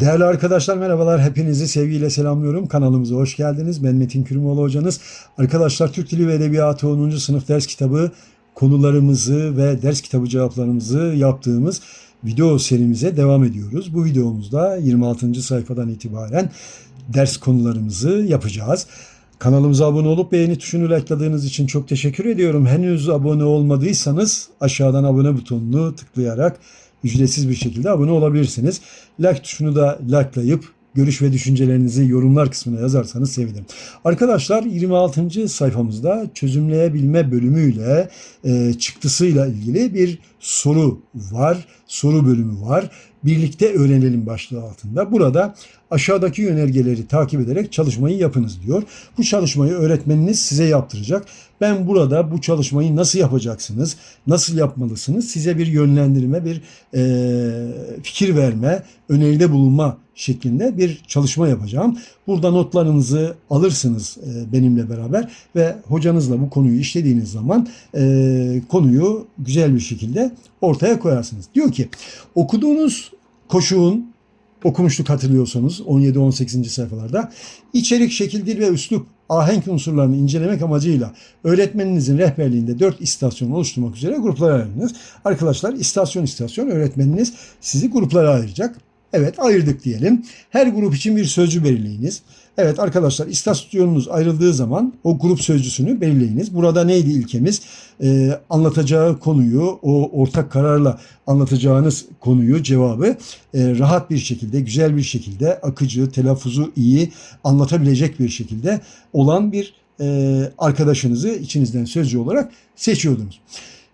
Değerli arkadaşlar merhabalar. Hepinizi sevgiyle selamlıyorum. Kanalımıza hoş geldiniz. Ben Metin Kürümoğlu hocanız. Arkadaşlar Türk Dili ve Edebiyatı 10. sınıf ders kitabı konularımızı ve ders kitabı cevaplarımızı yaptığımız video serimize devam ediyoruz. Bu videomuzda 26. sayfadan itibaren ders konularımızı yapacağız. Kanalımıza abone olup beğeni tuşunu likeladığınız için çok teşekkür ediyorum. Henüz abone olmadıysanız aşağıdan abone butonunu tıklayarak ücretsiz bir şekilde abone olabilirsiniz. Like tuşunu da likelayıp görüş ve düşüncelerinizi yorumlar kısmına yazarsanız sevinirim. Arkadaşlar 26. sayfamızda çözümleyebilme bölümüyle e, çıktısıyla ilgili bir soru var. Soru bölümü var. Birlikte öğrenelim başlığı altında. Burada aşağıdaki yönergeleri takip ederek çalışmayı yapınız diyor. Bu çalışmayı öğretmeniniz size yaptıracak. Ben burada bu çalışmayı nasıl yapacaksınız, nasıl yapmalısınız size bir yönlendirme, bir e, fikir verme, öneride bulunma şeklinde bir çalışma yapacağım. Burada notlarınızı alırsınız benimle beraber ve hocanızla bu konuyu işlediğiniz zaman konuyu güzel bir şekilde ortaya koyarsınız. Diyor ki okuduğunuz koşuğun okumuştuk hatırlıyorsanız 17-18. sayfalarda içerik, şekil, dil ve üslup ahenk unsurlarını incelemek amacıyla öğretmeninizin rehberliğinde 4 istasyon oluşturmak üzere gruplara ayrılınız. Arkadaşlar istasyon istasyon öğretmeniniz sizi gruplara ayıracak. Evet ayırdık diyelim. Her grup için bir sözcü belirleyiniz. Evet arkadaşlar istasyonunuz ayrıldığı zaman o grup sözcüsünü belirleyiniz. Burada neydi ilkemiz? Ee, anlatacağı konuyu, o ortak kararla anlatacağınız konuyu, cevabı e, rahat bir şekilde, güzel bir şekilde, akıcı, telaffuzu iyi anlatabilecek bir şekilde olan bir e, arkadaşınızı içinizden sözcü olarak seçiyordunuz.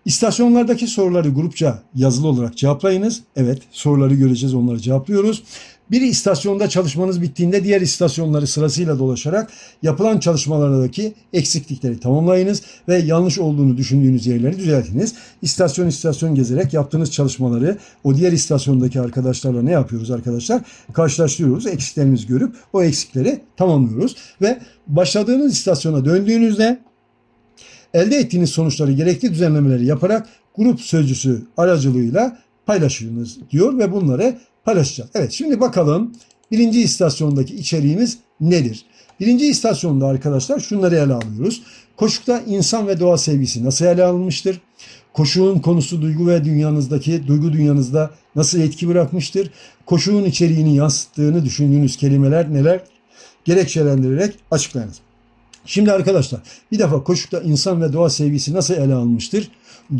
İstasyonlardaki soruları grupça yazılı olarak cevaplayınız. Evet soruları göreceğiz onları cevaplıyoruz. Bir istasyonda çalışmanız bittiğinde diğer istasyonları sırasıyla dolaşarak yapılan çalışmalardaki eksiklikleri tamamlayınız ve yanlış olduğunu düşündüğünüz yerleri düzeltiniz. İstasyon istasyon gezerek yaptığınız çalışmaları o diğer istasyondaki arkadaşlarla ne yapıyoruz arkadaşlar? Karşılaştırıyoruz. Eksiklerimizi görüp o eksikleri tamamlıyoruz ve başladığınız istasyona döndüğünüzde elde ettiğiniz sonuçları gerekli düzenlemeleri yaparak grup sözcüsü aracılığıyla paylaşınız diyor ve bunları paylaşacağız. Evet şimdi bakalım birinci istasyondaki içeriğimiz nedir? Birinci istasyonda arkadaşlar şunları ele alıyoruz. Koşukta insan ve doğa sevgisi nasıl ele alınmıştır? Koşuğun konusu duygu ve dünyanızdaki duygu dünyanızda nasıl etki bırakmıştır? Koşuğun içeriğini yansıttığını düşündüğünüz kelimeler neler? Gerekçelendirerek açıklayınız. Şimdi arkadaşlar bir defa koşukta insan ve doğa sevgisi nasıl ele alınmıştır?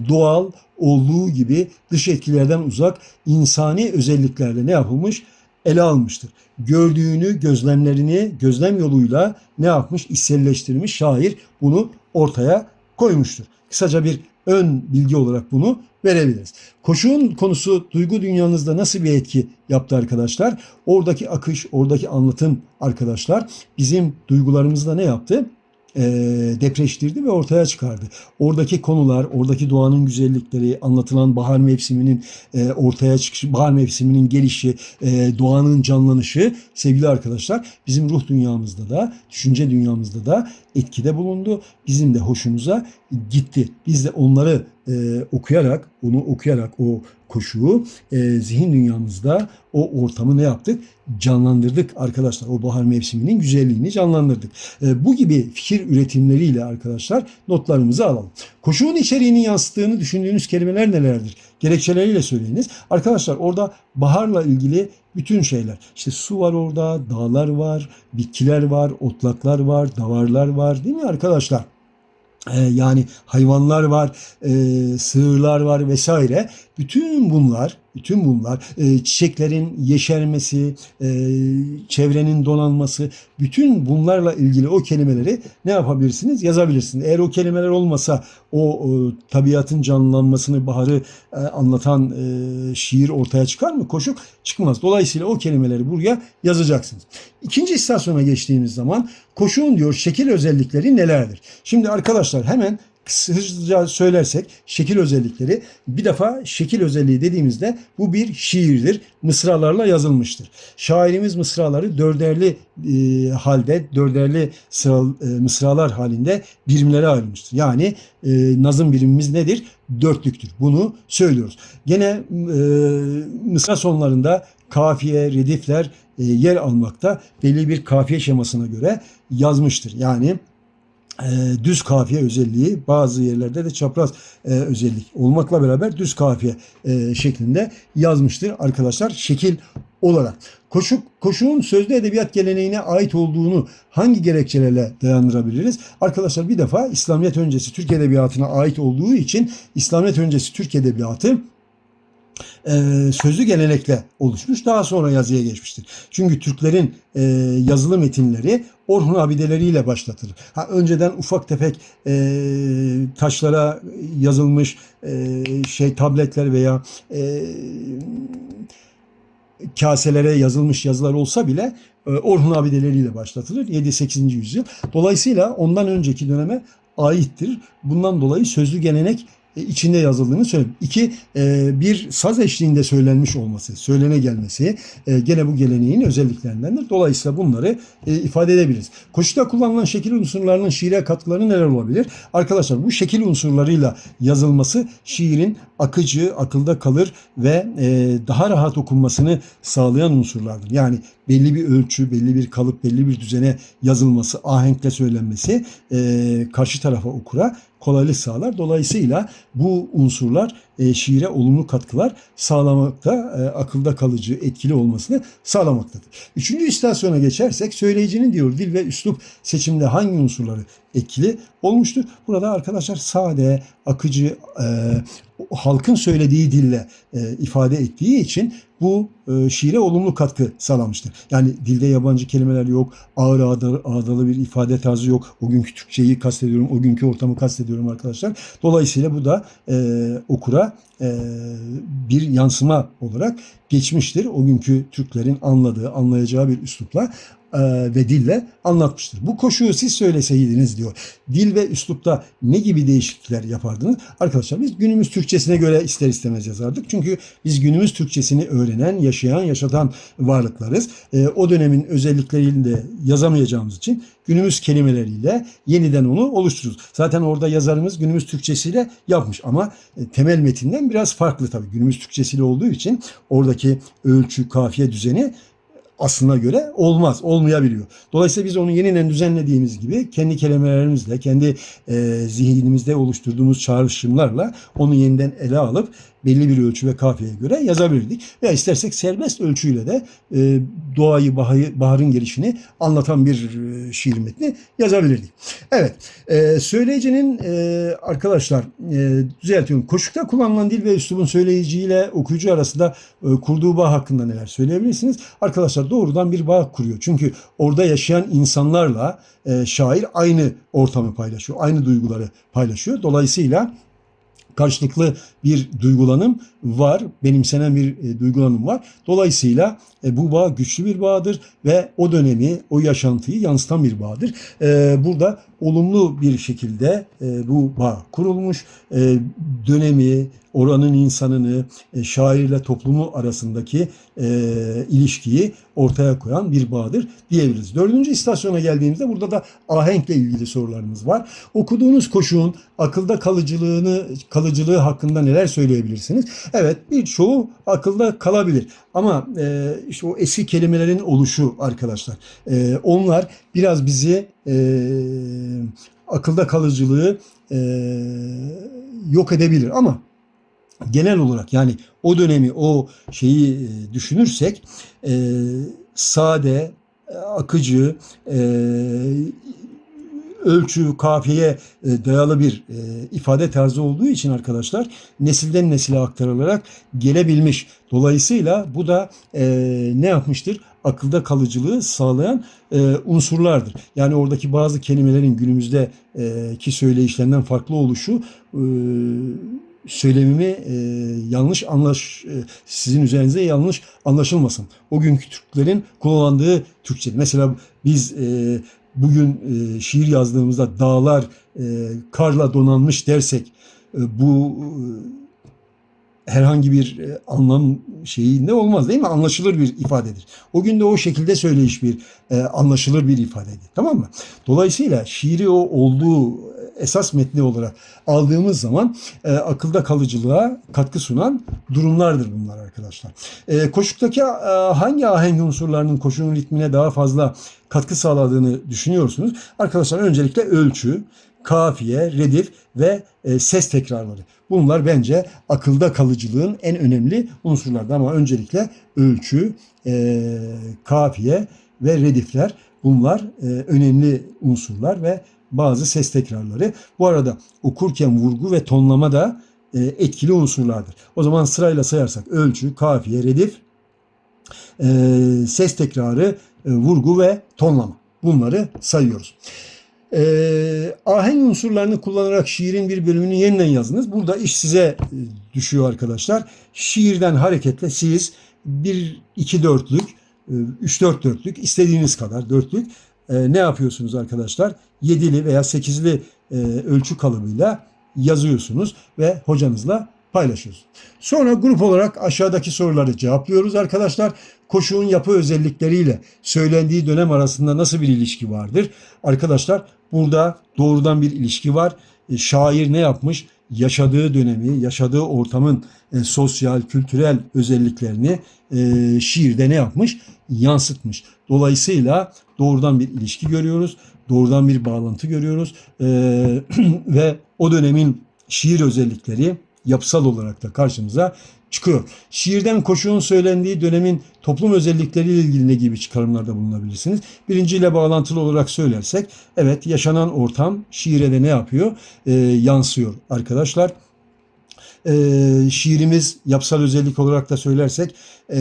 Doğal olduğu gibi dış etkilerden uzak insani özelliklerle ne yapılmış? Ele almıştır. Gördüğünü, gözlemlerini gözlem yoluyla ne yapmış? İçselleştirmiş şair bunu ortaya koymuştur. Kısaca bir ön bilgi olarak bunu verebiliriz. Koşuğun konusu duygu dünyanızda nasıl bir etki yaptı arkadaşlar? Oradaki akış, oradaki anlatım arkadaşlar bizim duygularımızda ne yaptı? E, depreştirdi ve ortaya çıkardı. Oradaki konular, oradaki doğanın güzellikleri, anlatılan bahar mevsiminin e, ortaya çıkışı, bahar mevsiminin gelişi, e, doğanın canlanışı sevgili arkadaşlar bizim ruh dünyamızda da, düşünce dünyamızda da etkide bulundu. Bizim de hoşumuza gitti. Biz de onları e, okuyarak, onu okuyarak o koşuyu e, zihin dünyamızda o ortamı ne yaptık? Canlandırdık arkadaşlar. O bahar mevsiminin güzelliğini canlandırdık. E, bu gibi fikir üretimleriyle arkadaşlar notlarımızı alalım. Koşuğun içeriğini yansıttığını düşündüğünüz kelimeler nelerdir? Gerekçeleriyle söyleyiniz. Arkadaşlar orada baharla ilgili bütün şeyler. İşte su var orada, dağlar var, bitkiler var, otlaklar var, davarlar var değil mi arkadaşlar? Ee, yani hayvanlar var, e, sığırlar var vesaire. Bütün bunlar, bütün bunlar e, çiçeklerin yeşermesi, e, çevrenin donanması, bütün bunlarla ilgili o kelimeleri ne yapabilirsiniz? Yazabilirsiniz. Eğer o kelimeler olmasa o, o tabiatın canlanmasını, baharı e, anlatan e, şiir ortaya çıkar mı? Koşuk çıkmaz. Dolayısıyla o kelimeleri buraya yazacaksınız. İkinci istasyona geçtiğimiz zaman koşuğun diyor şekil özellikleri nelerdir? Şimdi arkadaşlar hemen hızlıca söylersek şekil özellikleri bir defa şekil özelliği dediğimizde bu bir şiirdir. Mısralarla yazılmıştır. Şairimiz mısraları dörderli e, halde dörderli sıra, e, mısralar halinde birimlere ayrılmıştır. Yani e, nazım birimimiz nedir? Dörtlüktür. Bunu söylüyoruz. Gene e, mısra sonlarında kafiye, redifler e, yer almakta. Belli bir kafiye şemasına göre yazmıştır. Yani e, düz kafiye özelliği bazı yerlerde de çapraz e, özellik olmakla beraber düz kafiye e, şeklinde yazmıştır arkadaşlar şekil olarak. Koşuk, koşuğun sözlü edebiyat geleneğine ait olduğunu hangi gerekçelerle dayandırabiliriz? Arkadaşlar bir defa İslamiyet öncesi Türk edebiyatına ait olduğu için İslamiyet öncesi Türk edebiyatı e, sözlü gelenekle oluşmuş. Daha sonra yazıya geçmiştir. Çünkü Türklerin e, yazılı metinleri Orhun abideleriyle başlatılır. Ha, önceden ufak tefek e, taşlara yazılmış e, şey tabletler veya e, kaselere yazılmış yazılar olsa bile e, Orhun abideleriyle başlatılır 7-8. yüzyıl. Dolayısıyla ondan önceki döneme aittir. Bundan dolayı sözlü gelenek içinde yazıldığını söyleyeyim. İki, e, bir saz eşliğinde söylenmiş olması, söylene gelmesi e, gene bu geleneğin özelliklerindendir. Dolayısıyla bunları ifade edebiliriz. Koşuda kullanılan şekil unsurlarının şiire katkıları neler olabilir? Arkadaşlar bu şekil unsurlarıyla yazılması şiirin akıcı, akılda kalır ve daha rahat okunmasını sağlayan unsurlardır. Yani belli bir ölçü, belli bir kalıp, belli bir düzene yazılması, ahenkle söylenmesi karşı tarafa okura kolaylık sağlar. Dolayısıyla bu unsurlar e, şiire olumlu katkılar sağlamakta, e, akılda kalıcı, etkili olmasını sağlamaktadır. Üçüncü istasyona geçersek söyleyicinin diyor dil ve üslup seçiminde hangi unsurları etkili olmuştur? Burada arkadaşlar sade, akıcı, e, halkın söylediği dille ifade ettiği için bu şiire olumlu katkı sağlamıştır. Yani dilde yabancı kelimeler yok, ağır ağdalı, ağdalı bir ifade tarzı yok. O günkü Türkçeyi kastediyorum, o günkü ortamı kastediyorum arkadaşlar. Dolayısıyla bu da e, okura bir yansıma olarak geçmiştir. O günkü Türklerin anladığı, anlayacağı bir üslupla e, ve dille anlatmıştır. Bu koşuyu siz söyleseydiniz diyor. Dil ve üslupta ne gibi değişiklikler yapardınız? Arkadaşlar biz günümüz Türkçesine göre ister istemez yazardık. Çünkü biz günümüz Türkçesini öğrenen, yaşayan, yaşatan varlıklarız. E, o dönemin özelliklerini de yazamayacağımız için günümüz kelimeleriyle yeniden onu oluşturuyoruz. Zaten orada yazarımız günümüz Türkçesiyle yapmış ama e, temel metinden biraz farklı tabii. Günümüz Türkçesiyle olduğu için oradaki ölçü, kafiye düzeni aslına göre olmaz, olmayabiliyor. Dolayısıyla biz onu yeniden düzenlediğimiz gibi kendi kelimelerimizle, kendi e, zihnimizde oluşturduğumuz çağrışımlarla onu yeniden ele alıp belli bir ölçü ve kafiyeye göre yazabilirdik. Veya istersek serbest ölçüyle de e, doğayı, bahayı, baharın gelişini anlatan bir e, şiir metni yazabilirdik. Evet, e, söyleyicinin e, arkadaşlar e, düzeltiyorum. Koşukta kullanılan dil ve üslubun söyleyiciyle okuyucu arasında e, kurduğu bağ hakkında neler söyleyebilirsiniz? Arkadaşlar doğrudan bir bağ kuruyor. Çünkü orada yaşayan insanlarla e, şair aynı ortamı paylaşıyor, aynı duyguları paylaşıyor. Dolayısıyla karşılıklı bir duygulanım var, benimsenen bir e, duygulanım var. Dolayısıyla e, bu bağ güçlü bir bağdır ve o dönemi, o yaşantıyı yansıtan bir bağdır. E, burada olumlu bir şekilde bu bağ kurulmuş. Dönemi, oranın insanını, e, şairle toplumu arasındaki e, ilişkiyi ortaya koyan bir bağdır diyebiliriz. Dördüncü istasyona geldiğimizde burada da ahenkle ilgili sorularımız var. Okuduğunuz koşuğun akılda kalıcılığını kalıcılığı hakkında neler söyleyebilirsiniz? Evet birçoğu akılda kalabilir ama e, işte o eski kelimelerin oluşu arkadaşlar onlar biraz bizi akılda kalıcılığı e, yok edebilir ama genel olarak yani o dönemi o şeyi e, düşünürsek e, sade, e, akıcı, e, ölçü, kafiye e, dayalı bir ifade tarzı olduğu için arkadaşlar nesilden nesile aktarılarak gelebilmiş. Dolayısıyla bu da ne yapmıştır? Akılda kalıcılığı sağlayan e, unsurlardır. Yani oradaki bazı kelimelerin günümüzde e, ki söyleyişlerinden farklı oluşu e, söylemimi e, yanlış anlaş e, sizin üzerinize yanlış anlaşılmasın. O günkü Türklerin kullandığı Türkçe. Mesela biz e, bugün e, şiir yazdığımızda dağlar e, karla donanmış dersek e, bu e, herhangi bir e, anlam şeyinde olmaz değil mi? Anlaşılır bir ifadedir. O gün de o şekilde söyleyiş bir e, anlaşılır bir ifadeydi. Tamam mı? Dolayısıyla şiiri o olduğu esas metni olarak aldığımız zaman e, akılda kalıcılığa katkı sunan durumlardır bunlar arkadaşlar. E, koşuktaki e, hangi ahenk unsurlarının koşunun ritmine daha fazla katkı sağladığını düşünüyorsunuz? Arkadaşlar öncelikle ölçü, kafiye, redif ve e, ses tekrarları. Bunlar bence akılda kalıcılığın en önemli unsurlardı ama öncelikle ölçü, e, kafiye ve redifler bunlar e, önemli unsurlar ve bazı ses tekrarları. Bu arada okurken vurgu ve tonlama da e, etkili unsurlardır. O zaman sırayla sayarsak ölçü, kafiye, redif, e, ses tekrarı, e, vurgu ve tonlama. Bunları sayıyoruz. E, ahenk unsurlarını kullanarak şiirin bir bölümünü yeniden yazınız. Burada iş size düşüyor arkadaşlar. Şiirden hareketle siz bir iki dörtlük, üç dört dörtlük istediğiniz kadar dörtlük e, ne yapıyorsunuz arkadaşlar? Yedili veya sekizli e, ölçü kalıbıyla yazıyorsunuz ve hocanızla paylaşıyoruz. Sonra grup olarak aşağıdaki soruları cevaplıyoruz arkadaşlar. Koşuğun yapı özellikleriyle söylendiği dönem arasında nasıl bir ilişki vardır? Arkadaşlar burada doğrudan bir ilişki var. E, şair ne yapmış? Yaşadığı dönemi, yaşadığı ortamın e, sosyal, kültürel özelliklerini e, şiirde ne yapmış? Yansıtmış. Dolayısıyla doğrudan bir ilişki görüyoruz. Doğrudan bir bağlantı görüyoruz. E, ve o dönemin şiir özellikleri yapısal olarak da karşımıza çıkıyor. Şiirden koşuğun söylendiği dönemin toplum özellikleriyle ilgili ne gibi çıkarımlarda bulunabilirsiniz? Birinciyle bağlantılı olarak söylersek, evet yaşanan ortam şiire de ne yapıyor? Ee, yansıyor arkadaşlar. Ee, şiirimiz yapısal özellik olarak da söylersek e,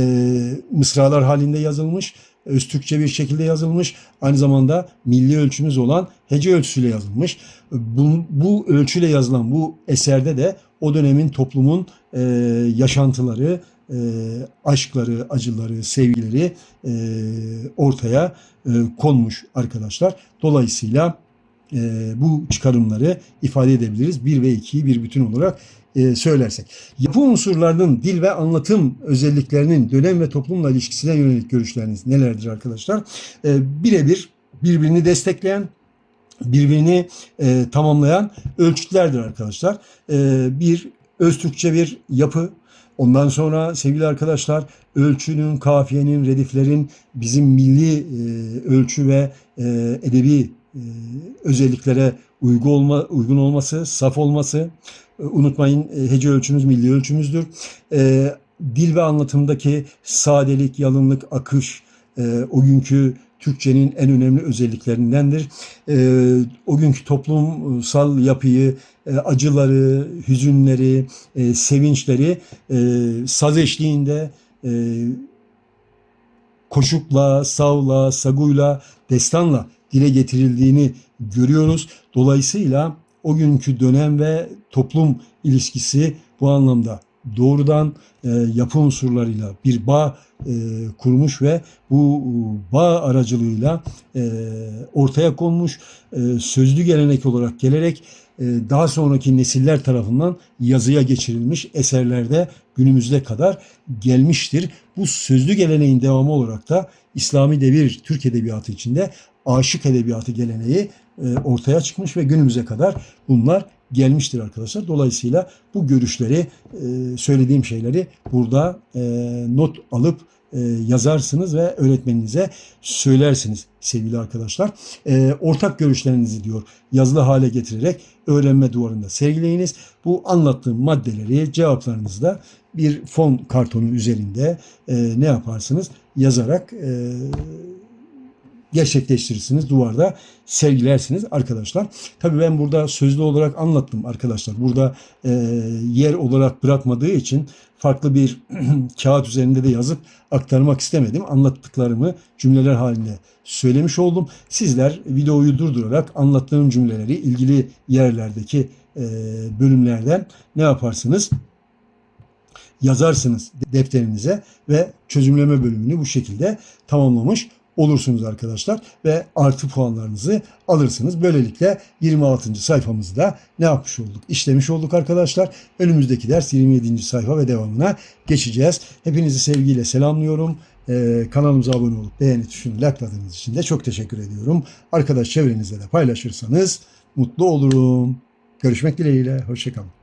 mısralar halinde yazılmış, öz Türkçe bir şekilde yazılmış. Aynı zamanda milli ölçümüz olan hece ölçüsüyle yazılmış. Bu, bu ölçüyle yazılan bu eserde de o dönemin toplumun e, yaşantıları, e, aşkları, acıları, sevgileri e, ortaya e, konmuş arkadaşlar. Dolayısıyla e, bu çıkarımları ifade edebiliriz. Bir ve ikiyi bir bütün olarak e, söylersek. Yapı unsurlarının dil ve anlatım özelliklerinin dönem ve toplumla ilişkisine yönelik görüşleriniz nelerdir arkadaşlar? E, birebir birbirini destekleyen, birbirini e, tamamlayan ölçütlerdir arkadaşlar. E, bir Öztürkçe bir yapı, Ondan sonra sevgili arkadaşlar ölçünün, kafiyenin, rediflerin bizim milli e, ölçü ve e, edebi e, özelliklere uygun, olma, uygun olması, saf olması. E, unutmayın e, hece ölçümüz milli ölçümüzdür. E, dil ve anlatımdaki sadelik, yalınlık, akış, e, o günkü Türkçenin en önemli özelliklerindendir. E, o günkü toplumsal yapıyı, e, acıları, hüzünleri, e, sevinçleri e, saz eşliğinde e, koşukla, savla, saguyla, destanla dile getirildiğini görüyoruz. Dolayısıyla o günkü dönem ve toplum ilişkisi bu anlamda doğrudan e, yapı unsurlarıyla bir bağ e, kurmuş ve bu bağ aracılığıyla e, ortaya konmuş e, sözlü gelenek olarak gelerek e, daha sonraki nesiller tarafından yazıya geçirilmiş eserlerde günümüzde kadar gelmiştir. Bu sözlü geleneğin devamı olarak da İslami devir Türk edebiyatı içinde aşık edebiyatı geleneği e, ortaya çıkmış ve günümüze kadar bunlar gelmiştir arkadaşlar. Dolayısıyla bu görüşleri, e, söylediğim şeyleri burada e, not alıp yazarsınız ve öğretmeninize söylersiniz sevgili arkadaşlar. Ortak görüşlerinizi diyor yazılı hale getirerek öğrenme duvarında sergileyiniz. Bu anlattığım maddeleri cevaplarınızda bir fon kartonu üzerinde ne yaparsınız? Yazarak gerçekleştirirsiniz. Duvarda sergilersiniz arkadaşlar. Tabii ben burada sözlü olarak anlattım arkadaşlar. Burada e, yer olarak bırakmadığı için farklı bir kağıt üzerinde de yazıp aktarmak istemedim. Anlattıklarımı cümleler halinde söylemiş oldum. Sizler videoyu durdurarak anlattığım cümleleri ilgili yerlerdeki e, bölümlerden ne yaparsınız? Yazarsınız defterinize ve çözümleme bölümünü bu şekilde tamamlamış olursunuz arkadaşlar ve artı puanlarınızı alırsınız. Böylelikle 26. sayfamızı da ne yapmış olduk? İşlemiş olduk arkadaşlar. Önümüzdeki ders 27. sayfa ve devamına geçeceğiz. Hepinizi sevgiyle selamlıyorum. Ee, kanalımıza abone olup beğeni tuşunu likeladığınız için de çok teşekkür ediyorum. Arkadaş çevrenizde de paylaşırsanız mutlu olurum. Görüşmek dileğiyle. Hoşçakalın.